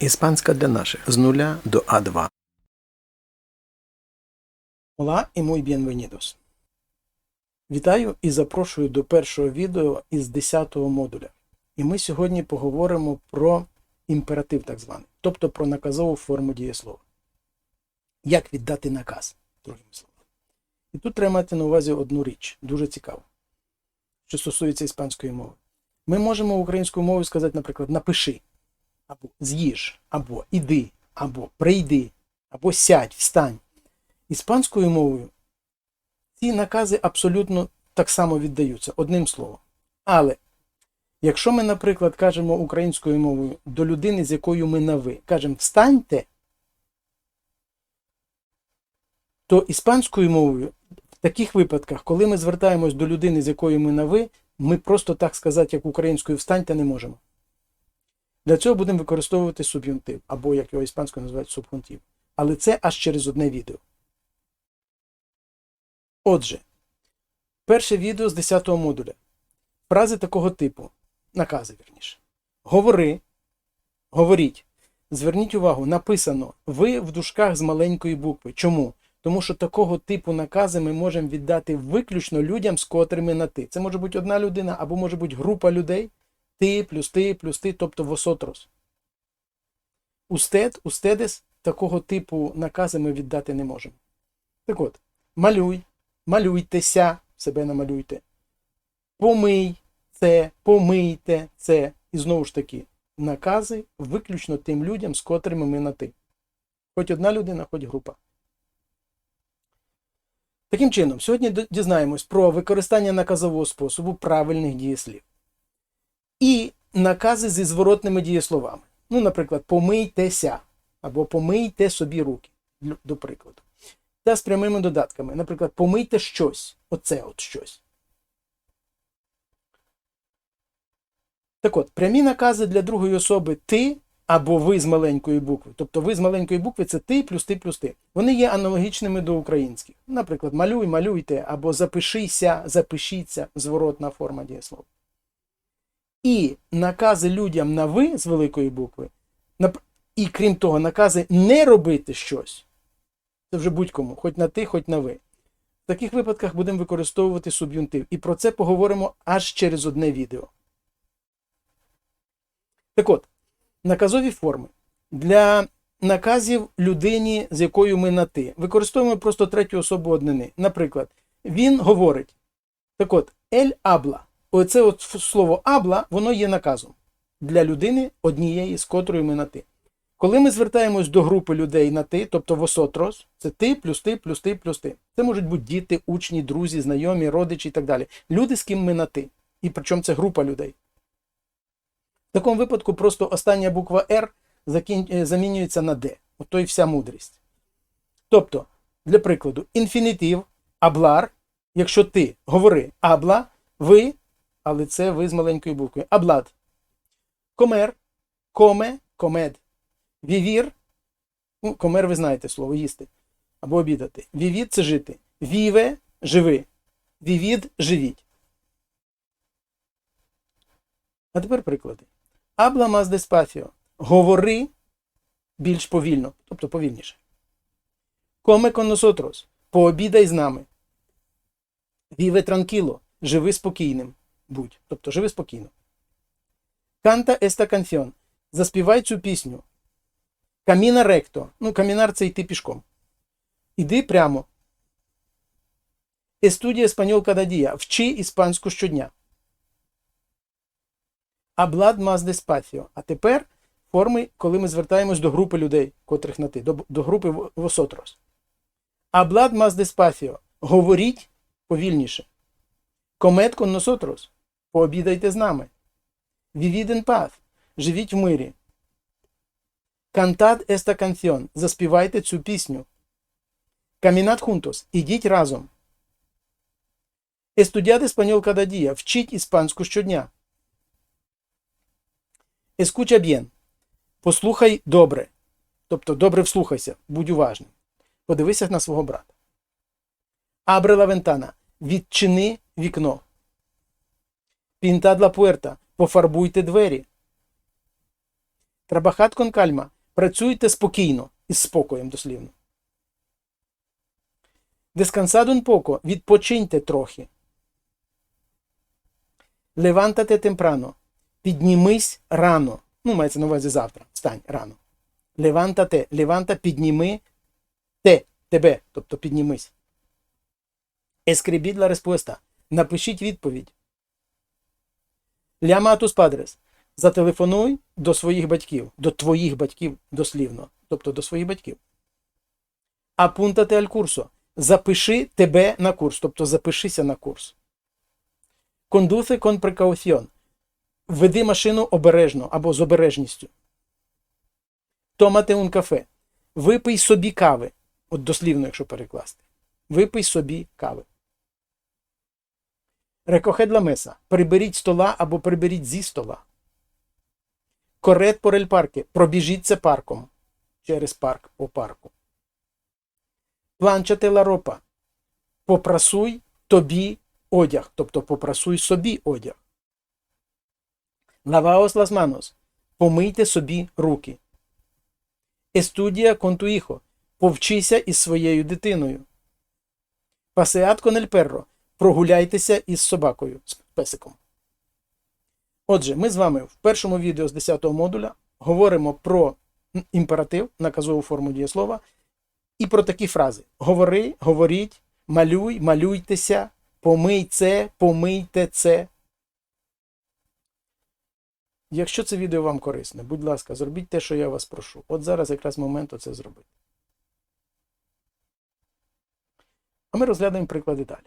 Іспанська для наших з нуля до А2. Hola y muy bienvenidos. Вітаю і запрошую до першого відео із 10-го модуля. І ми сьогодні поговоримо про імператив так званий, тобто про наказову форму дієслова. Як віддати наказ, другими словами. І тут треба мати на увазі одну річ, дуже цікаву, що стосується іспанської мови. Ми можемо українською мовою сказати, наприклад, напиши, або з'їж, або іди, або прийди, або сядь, встань. Іспанською мовою ці накази абсолютно так само віддаються, одним словом. Але якщо ми, наприклад, кажемо українською мовою до людини, з якою ми на ви, кажемо встаньте, то іспанською мовою в таких випадках, коли ми звертаємось до людини, з якою ми на ви, ми просто так сказати, як українською встаньте, не можемо. Для цього будемо використовувати суб'юнктив, або як його іспанською називають субхунтив. Але це аж через одне відео. Отже, перше відео з 10 модуля. Фрази такого типу. Накази, вірніше. Говори. Говоріть. Зверніть увагу, написано ви в дужках з маленької букви. Чому? Тому що такого типу накази ми можемо віддати виключно людям, з котрими на ти. Це може бути одна людина, або може бути група людей. Ти плюс ти, плюс ти, тобто восотрос. Устед, устедес такого типу накази ми віддати не можемо. Так от, малюй, малюйтеся, себе намалюйте. Помий це, помийте це. І знову ж таки, накази виключно тим людям, з котрими ми на ти. Хоч одна людина, хоч група. Таким чином, сьогодні дізнаємось про використання наказового способу правильних дієслів. І накази зі зворотними дієсловами. Ну, наприклад, помийтеся або помийте собі руки, до прикладу. Та з прямими додатками. Наприклад, помийте щось. Оце от щось. Так от, прямі накази для другої особи ти або ви з маленької букви. Тобто ви з маленької букви це ти плюс ти плюс ти. Вони є аналогічними до українських. Наприклад, малюй, малюйте, або запишися, запишіться, зворотна форма дієслова. І накази людям на ви з великої букви, і крім того, накази не робити щось. Це вже будь-кому, хоч на ти, хоч на ви. В таких випадках будемо використовувати суб'юнктив. І про це поговоримо аж через одне відео. Так от, наказові форми. Для наказів людині, з якою ми на ти, використовуємо просто третю особу однини. Наприклад, він говорить. Так от, ель абла. Оце от слово абла, воно є наказом для людини однієї, з котрою ми на ти. Коли ми звертаємось до групи людей на ти, тобто восотрос, це ти плюс ти, плюс ти, плюс ти. Це можуть бути діти, учні, друзі, знайомі, родичі і так далі. Люди, з ким ми на ти. І причому це група людей. В такому випадку просто остання буква R е, замінюється на D. Ото і вся мудрість. Тобто, для прикладу, інфінітив, аблар, якщо ти говори абла, ви, але це ви з маленької букви. Аблад. Комер, коме, комед. Вівір, ну, комер, ви знаєте слово їсти або обідати. Вівід це жити. Віве живи. Вівід живіть. А тепер приклади. Абла más despacio. Говори більш повільно, тобто повільніше. Come con. Пообідай з нами. Vive tranquilo. Живи спокійним. Будь. Тобто живи спокійно. Canta esta canción. Заспівай цю пісню. Каміна ректо. Ну, камінар це йти пішком. Іди прямо. Естудія cada día. Вчи іспанську щодня. Аблад más despacio. А тепер форми, коли ми звертаємось до групи людей, котрих на ти, до, до групи восотрос. Аблад más despacio. Говоріть повільніше. Комет con nosotros. Пообідайте з нами. Vivid en. Живіть в мирі. Cantad esta canción. Заспівайте цю пісню. Caminad juntos. Ідіть разом. Español cada día. Вчіть іспанську щодня. Escucha bien. Послухай добре. Тобто добре вслухайся, будь уважним. Подивися на свого брата. La ventana. Відчини вікно. Pintad la puerta. Пофарбуйте двері. Трабахат кон кальма. Працюйте спокійно, із спокоєм дослівно. Дескансадун поко. Відпочиньте трохи. Левантате темпрано. Піднімись рано. Ну, мається на увазі завтра. Встань рано. Левантате. Леванта підніми те, тебе, тобто піднімись. La respuesta. Напишіть відповідь. Ляма тус падрес. Зателефонуй до своїх батьків, до твоїх батьків дослівно, тобто до своїх батьків. Апунтате аль курсо. Запиши тебе на курс, тобто запишися на курс. Кондуце кон прекауціон. Веди машину обережно або з обережністю. Томате un кафе. Випий собі кави. От дослівно, якщо перекласти. Випий собі кави. Ла меса. Приберіть стола або приберіть зі стола. Корет порель парки. Пробіжіться парком. Через парк по парку. Планчате ла ропа. Попрасуй тобі одяг. Тобто попрасуй собі одяг. Лаваос лас манос. Помийте собі руки. Естудія tu. Повчися із своєю дитиною. Пасеат el perro. Прогуляйтеся із собакою, з песиком. Отже, ми з вами в першому відео з 10 модуля говоримо про імператив, наказову форму дієслова, і про такі фрази: говори, говоріть, малюй, малюйтеся, помий це, помийте це. Якщо це відео вам корисне, будь ласка, зробіть те, що я вас прошу. От зараз якраз момент оце зробити. А ми розглядаємо приклади далі.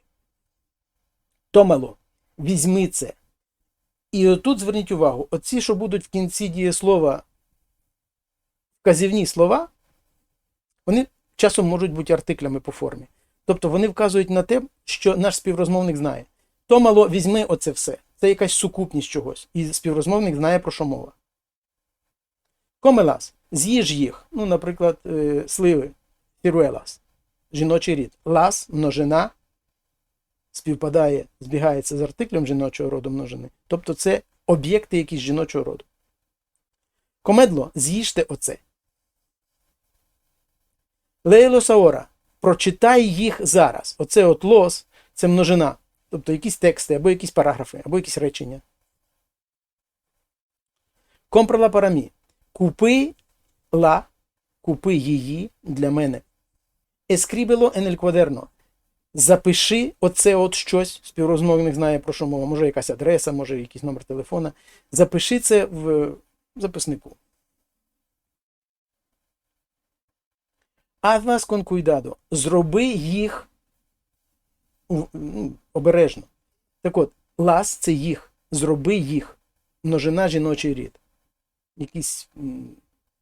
Томало, візьми це. І отут зверніть увагу: оці, що будуть в кінці дієслова вказівні слова, вони часом можуть бути артиклями по формі. Тобто вони вказують на те, що наш співрозмовник знає. Томало, візьми оце все. Це якась сукупність чогось. І співрозмовник знає, про що мова. Комелас. З'їж їх. Ну, наприклад, е, сливи. Фіруелас. Жіночий рід. Лас, множина, співпадає, збігається з артиклем жіночого роду множини. Тобто це об'єкти якісь жіночого роду. Комедло, з'їжте оце. Лейло Саора. Прочитай їх зараз. Оце от лос це множина. Тобто якісь тексти, або якісь параграфи, або якісь речення. Компрола парамі. Купи ла, купи її для мене. Ескрібело el cuaderno. Запиши оце от щось. Співрозмовник знає про що мова. Може якась адреса, може якийсь номер телефона. Запиши це в записнику. Con cuidado. Зроби їх ну, обережно. Так от, лас це їх. Зроби їх. Множина жіночий рід. Якісь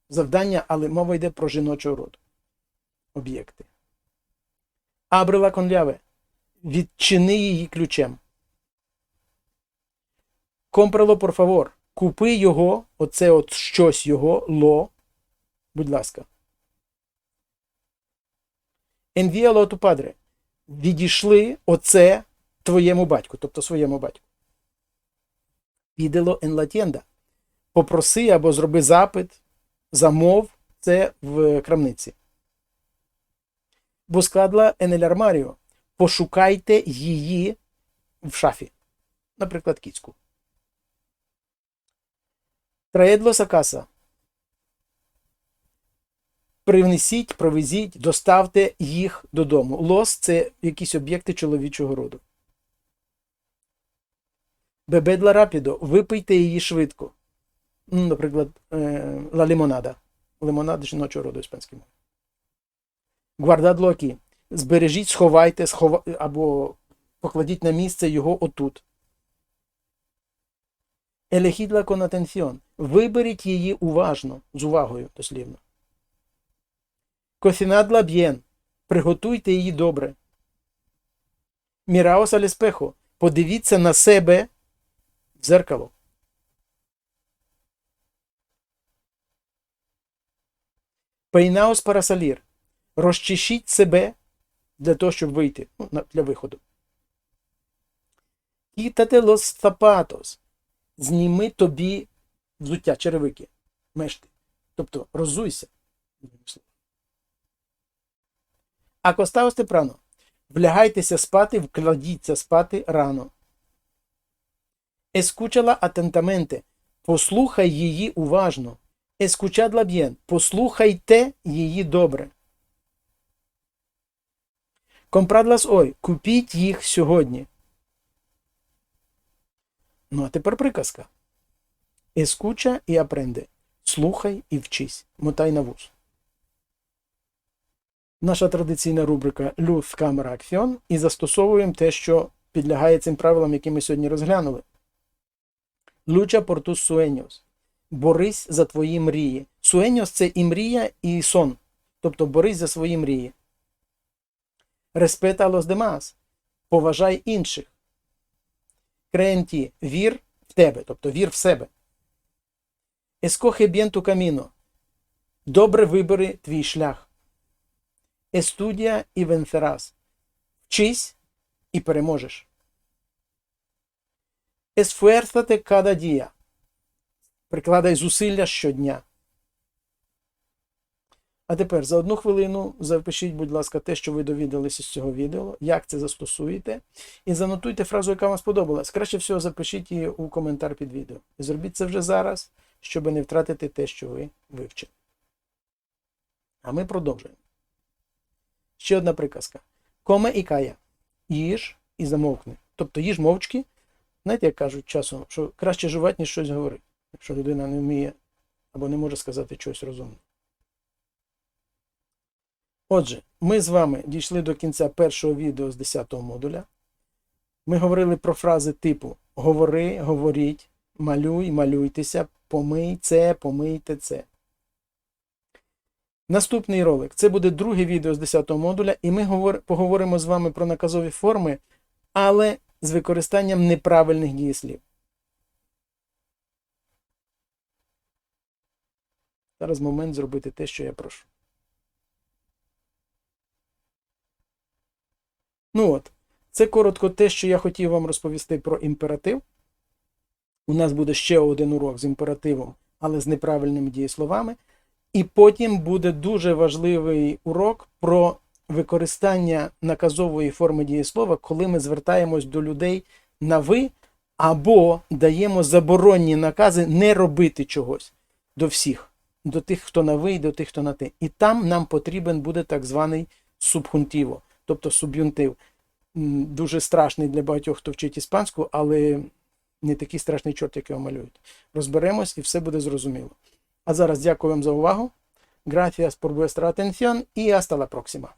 завдання, але мова йде про жіночого роду. Об'єкти. Абрила конляве. Відчини її ключем. Компрало, por favor. Купи його, оце от щось його, ло. Будь ласка. A tu padre. Відійшли оце твоєму батьку, тобто своєму батьку. Підело la. Попроси або зроби запит, замов це в крамниці. Buscadla en el armario. Пошукайте її в шафі. Наприклад, кіцьку. A casa. Привнесіть, провезіть, доставте їх додому. Лос це якісь об'єкти чоловічого роду. Бебедла рапідо. Випийте її швидко. Наприклад, е, ла лимонада. Лимонада жіночого роду іспанської мови. Гвардадло акі. Збережіть, сховайте, схова... або покладіть на місце його отут. Елехідла atención. Виберіть її уважно, з увагою, дослівно. Кофінадла б'єн. Приготуйте її добре. Міраос аль еспехо. Подивіться на себе в зеркало. Пейнаос парасалір. Розчешіть себе для того, щоб вийти ну, для виходу. Кітате лос. Зніми тобі взуття, черевики, мешти. Тобто роззуйся. Акостаосте прано. Влягайтеся спати, вкладіться спати рано. Escúchala atentamente. Послухай її уважно. Escuchadla bien. Послухайте її добре. Compradlas hoy. Купіть їх сьогодні. Ну, а тепер приказка. Escucha і aprende. Слухай і вчись. Мотай на вуз. Наша традиційна рубрика Люф камера акціон і застосовуємо те, що підлягає цим правилам, які ми сьогодні розглянули. Lucha por tus. Борись за твої мрії. Суеньос це і мрія, і сон. Тобто борись за свої мрії. Respeta a los. Поважай інших. Креенті. Вір в тебе, тобто вір в себе. Escoge bien tu. Добре вибери твій шлях. Estudia і vencerás. Вчись і переможеш. Esfuérzate cada día. Прикладай зусилля щодня. А тепер за одну хвилину запишіть, будь ласка, те, що ви довідалися з цього відео, як це застосуєте, і занотуйте фразу, яка вам сподобалась. Краще всього запишіть її у коментар під відео. І зробіть це вже зараз, щоб не втратити те, що ви вивчили. А ми продовжуємо. Ще одна приказка. Коме і кая. Їж і замовкни. Тобто їж мовчки. Знаєте, як кажуть часом, що краще жувати, ніж щось говорити, якщо людина не вміє або не може сказати щось розумне. Отже, ми з вами дійшли до кінця першого відео з 10 модуля. Ми говорили про фрази типу говори, говоріть, малюй, малюйтеся, помий це, помийте це. Наступний ролик це буде друге відео з 10 модуля, і ми поговоримо з вами про наказові форми, але з використанням неправильних дієслів. Зараз момент зробити те, що я прошу. Ну от, це коротко те, що я хотів вам розповісти про імператив. У нас буде ще один урок з імперативом, але з неправильними дієсловами. І потім буде дуже важливий урок про використання наказової форми дієслова, коли ми звертаємось до людей на ви або даємо заборонні накази не робити чогось до всіх, до тих, хто на ви, і до тих, хто на ти. І там нам потрібен буде так званий субхунтіво, тобто суб'юнтив. Дуже страшний для багатьох, хто вчить іспанську, але не такий страшний чорт, як його малюють. Розберемось і все буде зрозуміло. А зараз дякую вам за увагу. Gracias por vuestra atención y hasta la próxima.